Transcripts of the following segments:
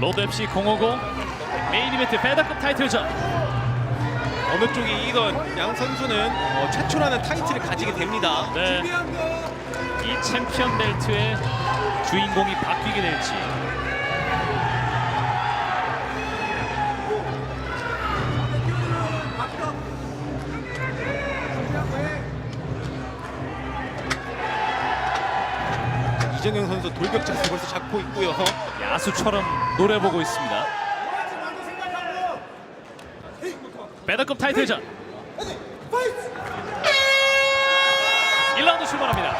로드 FC 050 메인 이벤트 페더급 타이틀전 어느 쪽이 이기건 양 선수는 어, 최초라는 타이틀을 가지게 됩니다. 네. 이 챔피언 벨트의 주인공이 바뀌게 될지 이정현 선수 돌격자를 벌써 잡고 있고요. 야수처럼 노려보고 있습니다. 배더급 타이틀전 1라운드 출발합니다.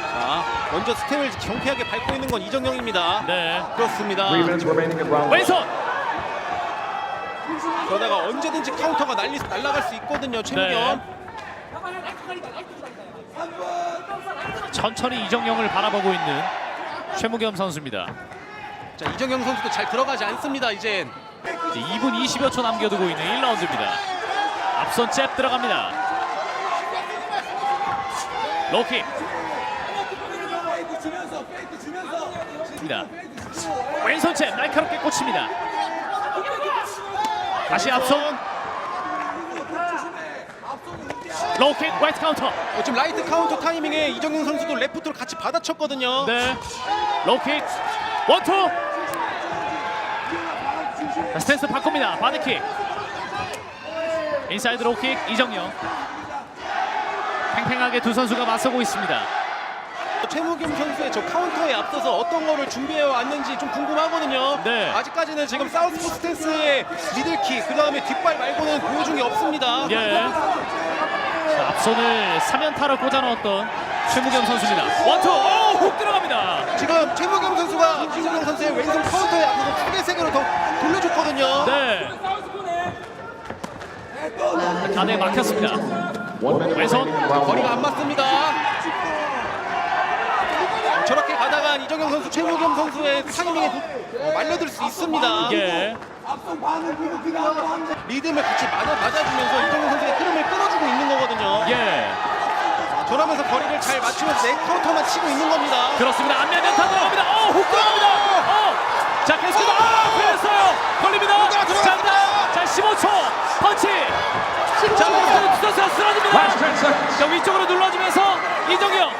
자, 먼저 스텝을 경쾌하게 밟고 있는 건 이정현입니다. 네. 그렇습니다. 왼손 그러다가 언제든지 카운터가 날리, 날아갈 수 있거든요. 최무겸. 네. 천천히 이정영을 바라보고 있는 최무겸 선수입니다. 자, 이정현 선수도 잘 들어가지 않습니다. 이젠. 이제 2분 20여 초 남겨두고 있는 1라운드입니다. 앞선 잽 들어갑니다. 로킥. 입니다. 왼손 잽 날카롭게 꽂힙니다. 다시 앞선 로킥 화이트 카운터. 어, 지금 라이트 카운터 타이밍에 이정현 선수도 레프트를 같이 받아쳤거든요. 네. 로킥 원투. 자, 스탠스 바꿉니다. 바디킥. 인사이드 로킥 이정영. 팽팽하게 두 선수가 맞서고 있습니다. 최무겸 선수의 저 카운터에 앞서서 어떤 거를 준비해 왔는지 좀 궁금하거든요. 네. 아직까지는 지금 사우스포 스탠스의 미들킥, 그 다음에 뒷발 말고는 보여준 게 없습니다. 예. 자, 앞손을 3연타로 꽂아 넣었던 최무겸 선수입니다. 원투. 오, 훅 들어갑니다. 지금 최무겸 선수가 이정현 선수의 왼손 카운터에 앞서서 크게 세 개로 더 돌려줬거든요. 네. 자, 간에 막혔습니다. 왼손. 거리가. 안 맞습니다. 저렇게 가다가 이정현 선수, 최무겸 선수의 타이밍에 도- 어, 말려들 수 있습니다. 예. 리듬을 같이 맞아, 맞아주면서 이정현 선수의 흐름을 끊어주고 있는 거거든요. 예. 저러면서 거리를 잘 맞추면서 내 카운터만 치고 있는 겁니다. 그렇습니다. 안면 연타 들어갑니다. 어, 훅 들어갑니다. 어. 자, 계속해서 아, 걸렸어요. 걸립니다. 들어갔습니다. 자, 자, 15초. 펀치. 자, 투서스가 쓰러집니다. Last 10 seconds. 자, 위쪽으로 눌러주면서 이정영.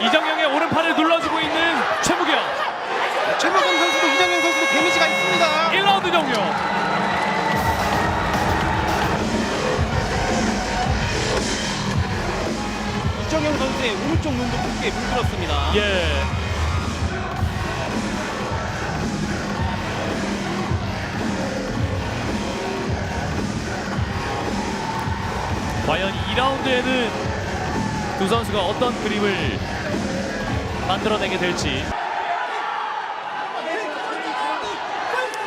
이정영의 오른팔을 눌러주고 있는 최무경. 이정현 선수의 오른쪽 눈도 붓게 물들었습니다. 예. 과연 2라운드에는 두 선수가 어떤 그림을 만들어내게 될지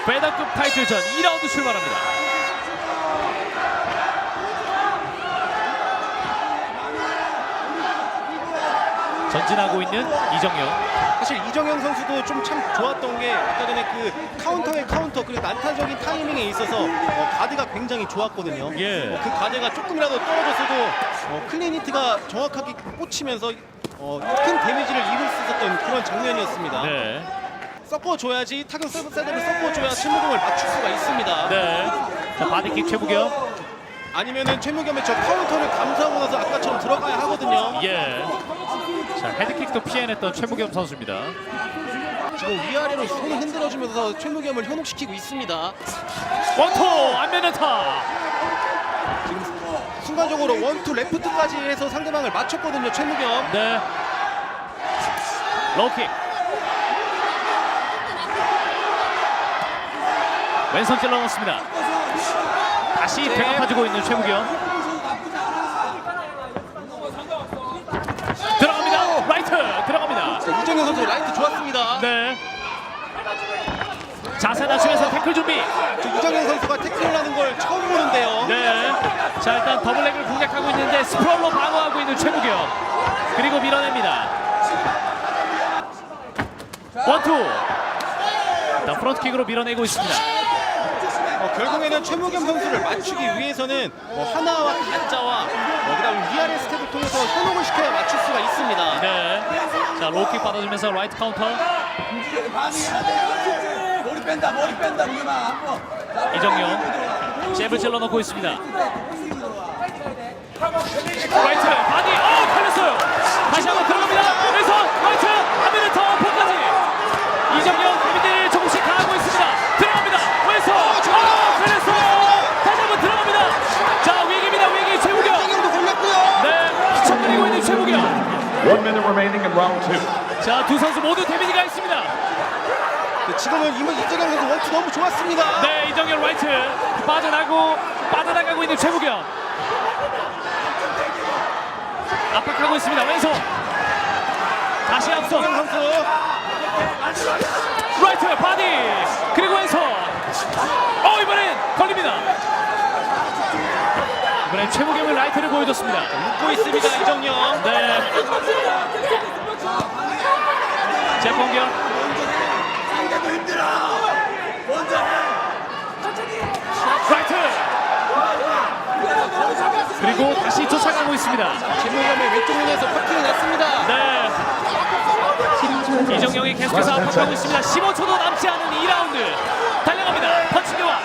배다급 타이틀전 2라운드 출발합니다. 전진하고 있는 이정영. 사실 이정현 선수도 좀 참 좋았던 게 아까 전에 그 카운터의 카운터 그리고 난타적인 타이밍에 있어서 어, 가드가 굉장히 좋았거든요. 예. 어, 그 가드가 조금이라도 떨어졌어도 어, 클린 히트가 정확하게 꽂히면서 어, 큰 데미지를 입을 수 있었던 그런 장면이었습니다. 네. 섞어줘야지 타격 세세드를 섞어줘야 최무겸을 맞출 수가 있습니다. 네. 자, 바디킥 최부경. 아니면은 최무겸의 저 카운터를 감수하고 나서 아까처럼 들어가야 하거든요. 예. 자, 헤드킥도 피해냈던 최무겸 선수입니다. 지금 위아래로 손을 흔들어주면서 최무겸을 현혹시키고 있습니다. 원투 안면 연타. 순간적으로 원투 레프트까지 해서 상대방을 맞췄거든요. 최무겸. 네. 로킥. 왼손 찔러 넣습니다. 다시 네. 되갚아주고 있는 최무겸. 들어갑니다. 라이트 들어갑니다. 자, 이정현 선수 라이트 좋았습니다. 네. 자세 낮추면서 태클 준비. 저 이정현 선수가 태클을 하는 걸 처음 보는데요. 네. 자 일단 더블렉을 공략하고 있는데 스프롤로 방어하고 있는 최무경. 그리고 밀어냅니다. 원투. 일단 프론트킥으로 밀어내고 있습니다. 어, 결국에는 최무겸 선수를 맞추기 위해서는 뭐 하나와 가짜와 어, 그다음에 위아래 스텝을 통해서 현혹을 시켜야 맞출 수가 있습니다. 네. 자 로킥 받아주면서 라이트 카운터. 머리 뺀다 머리 뺀다 우리만. 한번 이정용. 잽을 찔러넣고 있습니다. 라이트 바디 어 걸렸어요 다시 한번 들어갑니다 왼손 라이트 한민의 더 포까지 이정용 데미지를 조금씩 가하고 있습니다 들어갑니다 왼손 어 걸렸어요 다시 한번 들어갑니다 자 위기입니다 위기 최무경 이경도 걸렸고요. 네 피쳐버리고 있는 최무경 One minute remaining in round two. 자 두 선수 모두 데미지가 있습니다. 네, 지금은 이번 이재경 선수 원투 너무 좋았습니다. 네 이정현 라이트 빠져나고 빠져나가고 있는 최무경. 압박하고 있습니다. 왼손. 다시 앞선. 이재경 선수. 라이트 바디. 그리고 왼손. 어 이번엔 걸립니다. 이번엔 최무경의 라이트를 보여줬습니다. 웃고 있습니다 이정영. 네 재pon경 라이트 그리고 다시 쫓아가고 있습니다 김무겸의 왼쪽 눈에서 퍼팅을 냈습니다. 네. 이정영이 계속해서 압박하고 있습니다. 15초도 남지 않은 2라운드. 달려갑니다. 펀치 교환.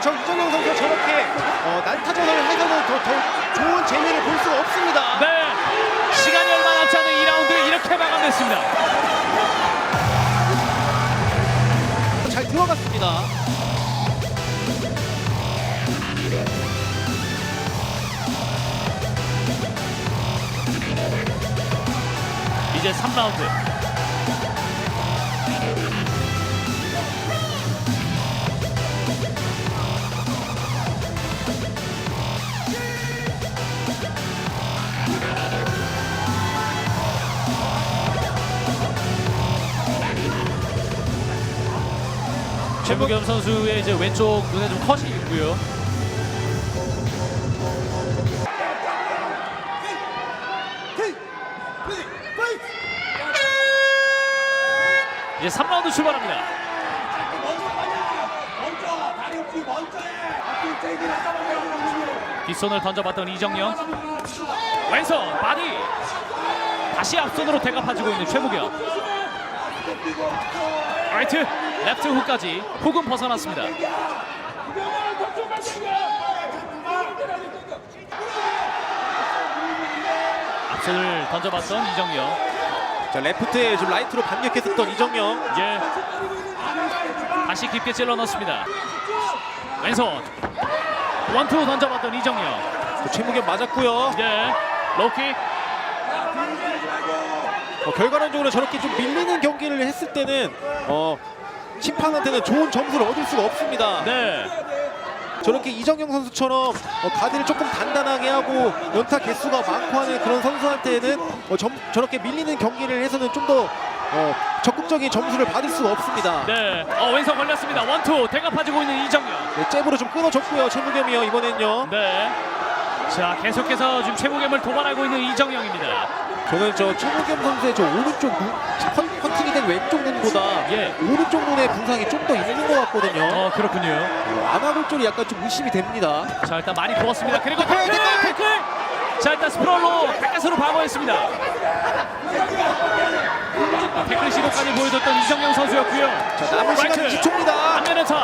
저 이정영 선수가 저렇게 어, 난타전을 해서는 더, 더 좋은 재미를 볼 수가 없습니다. 네. 시간이 얼마 남지 않은 2라운드 이렇게 마감됐습니다. 잘 들어갔습니다. 이제 3라운드. 최무겸 선수의 이제 왼쪽 눈에 좀 컷이 있고요. 이제 3라운드 출발합니다. 뒷손을 던져봤던 이정영 왼손 바디 다시 앞손으로 대갚아주고 있는 최무경 라이트 레프트 훅까지 훅은 벗어났습니다. 앞손을 던져봤던 이정영. 자 레프트에 좀 라이트로 반격했었던 이정영. 예. 다시 깊게 찔러 넣습니다. 왼손. 원투 던져봤던 이정영. 또 최무겸 맞았고요. 예. 로킥. 어, 결과론적으로 저렇게 좀 밀리는 경기를 했을 때는 어, 심판한테는 좋은 점수를 얻을 수가 없습니다. 네 저렇게 이정영 선수처럼 어, 가드를 조금 단단하게 하고 연타 개수가 많고 하는 그런 선수한테는 어, 점- 저렇게 밀리는 경기를 해서는 좀더 어, 적극적인 점수를 받을 수가 없습니다. 네, 어, 왼손 걸렸습니다. 원투 대갚아주고 있는 이정현. 네, 잽으로 좀 끊어줬고요. 최무겸이요 이번엔요. 네. 자, 계속해서 지금 최무겸을 도발하고 있는 이정영입니다. 저는 저 최무겸 선수의 저 오른쪽 눈, 컨, 컨팅이 된 왼쪽 눈보다 예. 오른쪽 눈의 부상이 좀 더 있는 것 같거든요. 어, 그렇군요. 안아골절이 약간 좀 의심이 됩니다. 자, 일단 많이 부었습니다. 그리고 태클, 태클. 자, 일단 스프롤로 가까스로 방어했습니다. 태클 시도까지 보여줬던 이정영 선수였고요. 자, 남은 시간 라이트. 20초입니다. 안면의 차.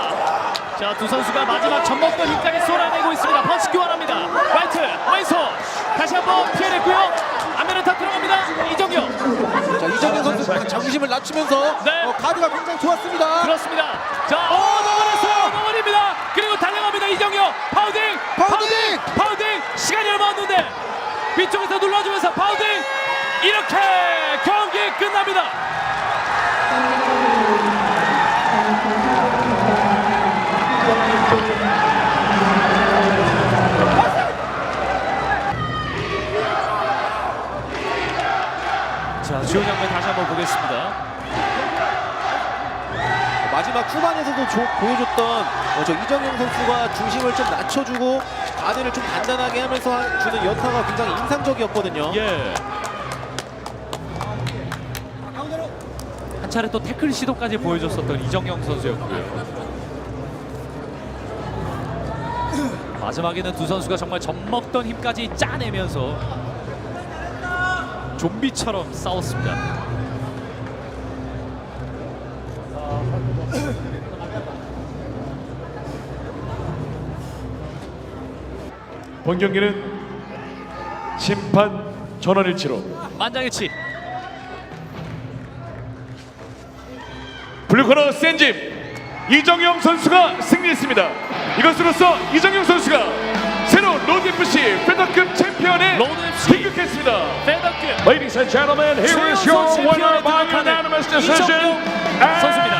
자, 두 선수가 마지막 젖먹던 힘까지 쏟아내고 있습니다. 펀치 교환합니다. 라이트, 왼손. 다시 한번 피해냈고요. 안면의 타 들어갑니다. 이정영. 자 이정현 선수 자부심을 낮추면서 네. 어, 가드가 굉장히 좋았습니다. 그렇습니다. 자, 어, 넘어졌어요. 넘어집니다. 그리고 달려갑니다. 이정효. 파우딩. 파우딩! 파우딩. 시간이 얼마 없는데 위쪽에서 눌러주면서 파우딩. 이렇게 경기 끝납니다. 한번 보겠습니다. 마지막 후반에서도 조, 보여줬던 어, 저 이정용 선수가 중심을 좀 낮춰주고 가드를 좀 단단하게 하면서 주는 연타가 굉장히 인상적이었거든요. 예. 한 차례 또 태클 시도까지 보여줬었던 이정영 선수였고요. 마지막에는 두 선수가 정말 젖먹던 힘까지 짜내면서 좀비처럼 싸웠습니다. 본 경기는 심판 전원일치로 만장일치 블루코너 센짐 이정영 선수가 승리했습니다. 이것으로써 이정영 선수가 새로운 로드 FC 패더급 챔피언에 승격했습니다. 패더급 Ladies and gentlemen, here is your winner by unanimous decision. 선수입니다.